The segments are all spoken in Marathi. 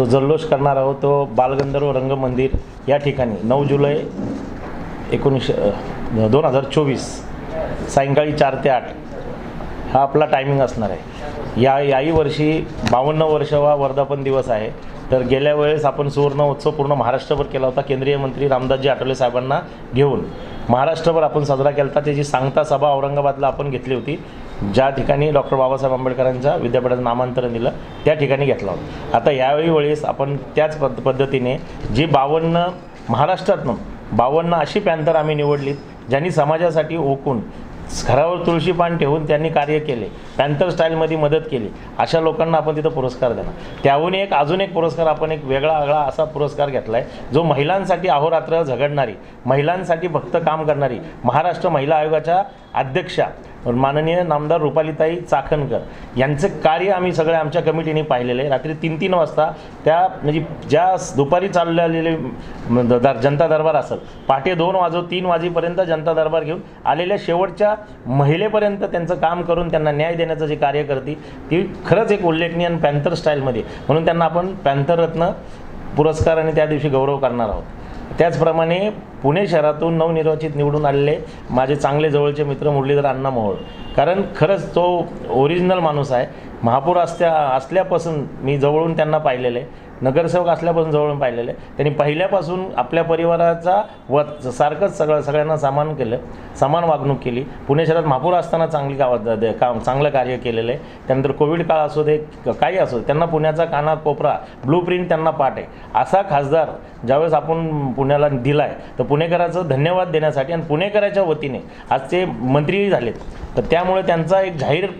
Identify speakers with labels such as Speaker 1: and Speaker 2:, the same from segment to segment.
Speaker 1: जो जल्लोष करणार आहोत तो बालगंधर्व रंगमंदिर या ठिकाणी नऊ जुलै एकोणीसशे दोन हजार चोवीस सायंकाळी चार ते आठ. हा आपला टायमिंग असणार आहे. या याही वर्षी बावन्न वर्ष वर्षावा वर्धापन दिवस आहे. तर गेल्या वेळेस आपण सुवर्ण उत्सव पूर्ण महाराष्ट्रभर केला होता केंद्रीय मंत्री रामदासजी आठवले साहेबांना घेऊन. महाराष्ट्रभर आपण साजरा केला होता त्याची सांगता सभा औरंगाबादला आपण घेतली होती. ज्या ठिकाणी डॉक्टर बाबासाहेब आंबेडकरांच्या विद्यापीठाचं नामांतरण दिलं त्या ठिकाणी घेतला होता. आता यावेळी वेळेस आपण त्याच पद्ध पद्धतीने जी बावन्न महाराष्ट्रातनं बावन्न अशी पॅन्थर आम्ही निवडलीत ज्यांनी समाजासाठी ओकून घरावर तुळशी पान ठेवून त्यांनी कार्य केले पॅन्थर स्टाईलमध्ये मदत केली अशा लोकांना आपण तिथं पुरस्कार देणार. त्याहून एक अजून एक पुरस्कार आपण एक वेगळा आगळा असा पुरस्कार घेतला आहे जो महिलांसाठी अहोरात्र झगडणारी महिलांसाठी फक्त काम करणारी महाराष्ट्र महिला आयोगाच्या अध्यक्षा माननीय नामदार रुपालीताई चाकणकर यांचं कार्य आम्ही सगळे आमच्या कमिटीने पाहिलेलं. आहे रात्री तीन तीन वाजता त्या म्हणजे ज्या दुपारी चाललेले दर जनता दरबार असेल पहाटे दोन वाजो तीन वाजेपर्यंत जनता दरबार घेऊन आलेल्या शेवटच्या महिलेपर्यंत त्यांचं काम करून त्यांना न्याय देण्याचं जे कार्य करते ती खरंच एक उल्लेखनीय आणि पॅन्थर स्टाईलमध्ये. म्हणून त्यांना आपण पॅन्थर रत्न पुरस्कार आणि त्या दिवशी गौरव करणार आहोत. त्याचप्रमाणे पुणे शहरातून नवनिर्वाचित निवडून आलेले माझे चांगले जवळचे मित्र मुरलीधर अण्णा मोहोळ. कारण खरंच तो ओरिजिनल माणूस आहे. महापौर असत्या असल्यापासून मी जवळून त्यांना पाहिलेलं. आहे नगरसेवक असल्यापासून जवळून पाहिलेले. आहे त्यांनी पहिल्यापासून आपल्या परिवाराचा व सारखंच सगळं सगळ्यांना समान केलं समान वागणूक केली. पुणे शहरात महापूर असताना चांगली गावात काम चांगलं कार्य केलेलं. आहे त्यानंतर कोविड काळ असू दे काही असू दे त्यांना पुण्याचा काना कोपरा ब्लू प्रिंट त्यांना पाठ आहे. असा खासदार ज्यावेळेस आपण पुण्याला दिला आहे तर पुणेकराचं धन्यवाद देण्यासाठी आणि पुणेकराच्या वतीने आज ते मंत्रीही झालेत. तर त्यामुळे त्यांचा एक जाहीर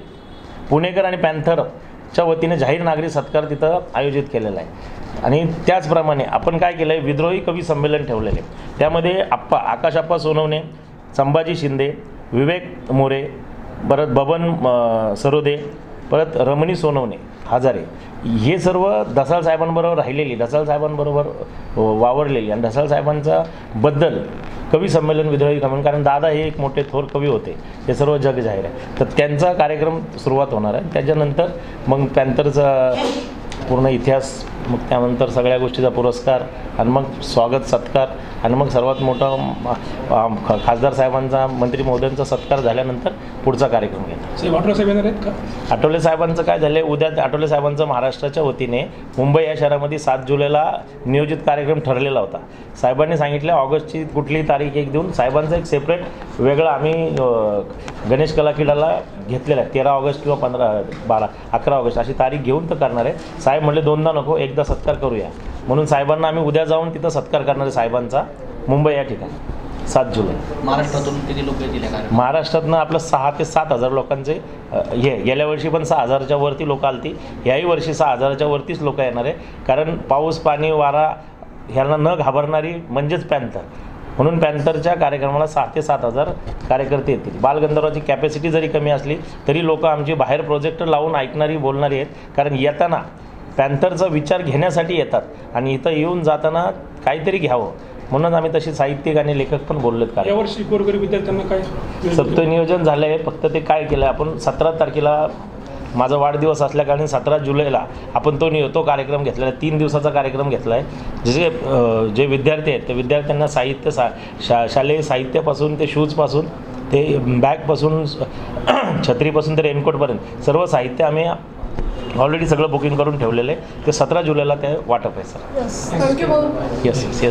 Speaker 1: पुणेकर आणि पॅन्थरच्या वतीने जाहीर नागरी सत्कार तिथं आयोजित केलेला आहे. आणि त्याचप्रमाणे आपण काय केलं आहे विद्रोही कवी संमेलन ठेवलेले. त्यामध्ये आप्पा आकाश आप्पा सोनवणे संभाजी शिंदे विवेक मोरे परत बबन सरोदे परत रमणी सोनवणे हजारे हे सर्व ढसाळ साहेबांबरोबर राहिलेली ढसाळ साहेबांबरोबर वावरलेली आणि ढसाळ साहेबांचा बद्दल कवी संमेलन विद्रोही कमेंट कारण दादा हे एक मोठे थोर कवी होते हे सर्व जग जाहीर आहे. तर त्यांचा कार्यक्रम सुरुवात होणार आहे. त्याच्यानंतर मग पॅन्थरचा पूर्ण इतिहास मग त्यानंतर सगळ्या गोष्टीचा पुरस्कार आणि मग स्वागत सत्कार आणि मग सर्वात मोठा खासदार साहेबांचा मंत्री महोदयांचा सत्कार झाल्यानंतर पुढचा कार्यक्रम
Speaker 2: साहेब आठवले साहेब येणार आहेत का?
Speaker 1: आठवले साहेबांचं काय झालं उद्या आठवले साहेबांचं महाराष्ट्राच्या वतीने मुंबई या शहरामध्ये सात जुलैला नियोजित कार्यक्रम ठरलेला होता. साहेबांनी सांगितलं ऑगस्टची कुठलीही तारीख एक देऊन साहेबांचं एक सेपरेट वेगळं आम्ही गणेश कला क्रीडाला घेतलेलं आहे. तेरा ऑगस्ट किंवा पंधरा बारा अकरा ऑगस्ट अशी तारीख घेऊन तर करणार आहे. साहेब म्हणले दोनदा नको एकदा सत्कार करूया. म्हणून साहेबांना आम्ही उद्या जाऊन तिथं सत्कार करणार आहे साहेबांचा. मुंबई या ठिकाणी. सात जुलै.
Speaker 3: महाराष्ट्रातून किती लोक येतील
Speaker 1: महाराष्ट्रातनं आपलं सहा ते सात हजार लोकांचे हे गेल्या वर्षी पण सहा हजारच्या वरती लोक आलती. याही वर्षी सहा हजाराच्या वरतीच लोक येणार आहे. कारण पाऊस पाणी वारा ह्यांना न घाबरणारी म्हणजेच पॅन्थर. म्हणून पॅन्थरच्या कार्यक्रमाला सहा ते सात हजार कार्यकर्ते येतील. बालगंधर्वाची कॅपॅसिटी जरी कमी असली तरी लोक आमची बाहेर प्रोजेक्टर लावून ऐकणारी बोलणारी आहेत. कारण येताना पॅन्थरचा विचार घेण्यासाठी येतात आणि इथं येऊन जाताना काहीतरी घ्यावं. म्हणून आम्ही तशी साहित्यिक आणि लेखक पण बोललेत कार्यक्रमात.
Speaker 2: यावर्षी गोरगरीब विद्यार्थ्यांना काय
Speaker 1: सत्य नियोजन झालं आहे फक्त ते काय केलं आपण सतरा तारखेला माझा वाढदिवस असल्याकारणे सतरा जुलैला आपण तो नियो तो कार्यक्रम घेतलेला आहे. तीन दिवसाचा कार्यक्रम घेतला आहे जे जे विद्यार्थी आहेत ते विद्यार्थ्यांना साहित्य सा शा शालेय साहित्यापासून ते शूजपासून ते बॅगपासून छत्रीपासून ते रेनकोटपर्यंत सर्व साहित्य आम्ही ऑलरेडी सगळं बुकिंग करून ठेवलेलं आहे. ते सतरा जुलैला ते वाटप आहे सर. Yes yes yes